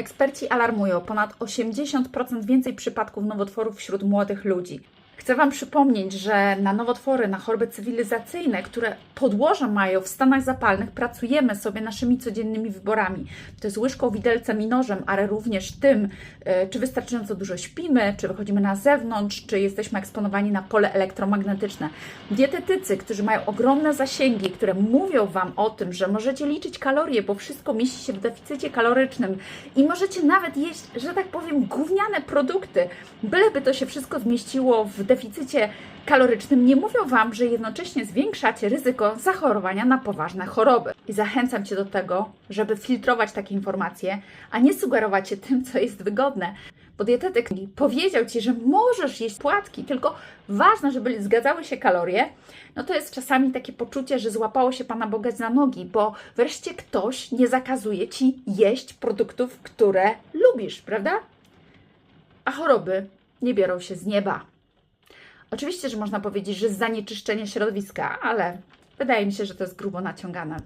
Eksperci alarmują ponad 80% więcej przypadków nowotworów wśród młodych ludzi. Chcę Wam przypomnieć, że na nowotwory, na choroby cywilizacyjne, które podłoże mają w stanach zapalnych, pracujemy sobie naszymi codziennymi wyborami. To jest łyżką, widelcem i nożem, ale również tym, e, czy wystarczająco dużo śpimy, czy wychodzimy na zewnątrz, czy jesteśmy eksponowani na pole elektromagnetyczne. Dietetycy, którzy mają ogromne zasięgi, które mówią Wam o tym, że możecie liczyć kalorie, bo wszystko mieści się w deficycie kalorycznym i możecie nawet jeść, że tak powiem, gówniane produkty, byleby to się wszystko zmieściło w deficycie kalorycznym, nie mówią Wam, że jednocześnie zwiększacie ryzyko zachorowania na poważne choroby. I zachęcam Cię do tego, żeby filtrować takie informacje, a nie sugerować się tym, co jest wygodne. Bo dietetyk powiedział Ci, że możesz jeść płatki, tylko ważne, żeby zgadzały się kalorie, no to jest czasami takie poczucie, że złapało się Pana Boga za nogi, bo wreszcie ktoś nie zakazuje Ci jeść produktów, które lubisz, prawda? A choroby nie biorą się z nieba. Oczywiście, że można powiedzieć, że zanieczyszczenie środowiska, ale wydaje mi się, że to jest grubo naciągane.